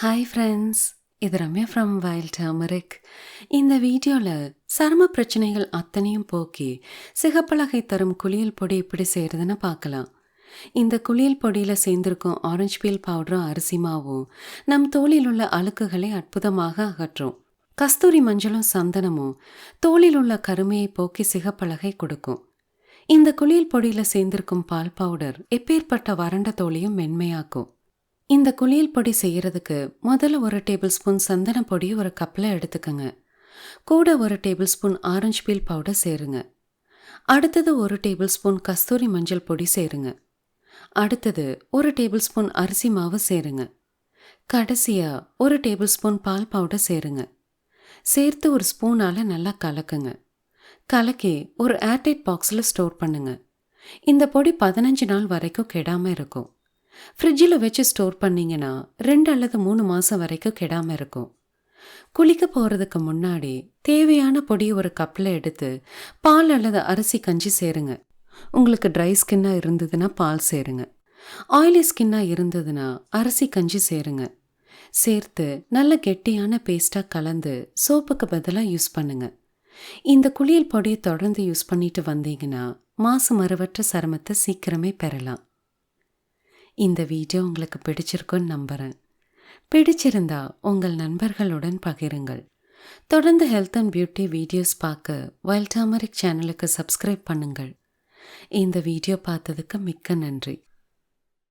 Hi friends இது Ramya from wild turmeric இந்த வீடியோவில் சரும பிரச்சனைகள் அத்தனையும் போக்கி சிகப்பலகை தரும் குளியல் பொடி எப்படி செய்கிறதுன்னு பார்க்கலாம். இந்த குளியல் பொடியில் சேர்ந்திருக்கும் ஆரஞ்சு பீல் பவுடரும் அரிசி மாவும் நம் தோலில் உள்ள அழுக்குகளை அற்புதமாக அகற்றும். கஸ்தூரி மஞ்சளும் சந்தனமும் தோலில் உள்ள கருமையை போக்கி சிகப்பலகை கொடுக்கும். இந்த குளியல் பொடியில் சேர்ந்திருக்கும் பால் பவுடர் எப்பேற்பட்ட வறண்ட தோலையும் மென்மையாக்கும். இந்த குளியல் பொடி செய்யறதுக்கு முதல்ல ஒரு டேபிள் ஸ்பூன் சந்தன பொடி ஒரு கப்பில் எடுத்துக்கோங்க. கூட ஒரு table spoon orange peel powder சேருங்க. அடுத்தது ஒரு டேபிள் ஸ்பூன் கஸ்தூரி மஞ்சள் பொடி சேருங்க. அடுத்தது ஒரு டேபிள் ஸ்பூன் அரிசி மாவு சேருங்க. கடைசியாக ஒரு டேபிள் ஸ்பூன் பால் பவுடர் சேருங்க. சேர்த்து ஒரு ஸ்பூனால நல்லா கலக்குங்க. கலக்கி ஒரு ஏர்டைட் பாக்ஸில் ஸ்டோர் பண்ணுங்க. இந்த பொடி பதினஞ்சு நாள் வரைக்கும் கெடாமல் இருக்கும். ஃப்ரிட்ஜில் வச்சு ஸ்டோர் பண்ணிங்கன்னா ரெண்டு அல்லது மூணு மாதம் வரைக்கும் கெடாமல் இருக்கும். குளிக்க போகிறதுக்கு முன்னாடி தேவையான பொடி ஒரு கப்பில் எடுத்து பால் அல்லது அரிசி கஞ்சி சேருங்க. உங்களுக்கு ட்ரை ஸ்கின்னாக இருந்ததுன்னா பால் சேருங்க. ஆயிலி ஸ்கின்னாக இருந்ததுன்னா அரிசி கஞ்சி சேருங்க. சேர்த்து நல்ல கெட்டியான பேஸ்ட்டாக கலந்து சோப்புக்கு பதிலாக யூஸ் பண்ணுங்க. இந்த குளியல் பொடியை தொடர்ந்து யூஸ் பண்ணிட்டு வந்தீங்கன்னா மாசு மறுவற்ற சருமத்தை சீக்கிரமே பெறலாம். இந்த வீடியோ உங்களுக்கு பிடிச்சிருக்குன்னு நம்புகிறேன் பிடிச்சிருந்தா உங்கள் நண்பர்களுடன் பகிருங்கள். தொடர்ந்து ஹெல்த் அண்ட் பியூட்டி வீடியோஸ் பார்க்க வைல்ட் சேனலுக்கு சப்ஸ்கிரைப் பண்ணுங்கள். இந்த வீடியோ பார்த்ததுக்கு மிக்க நன்றி.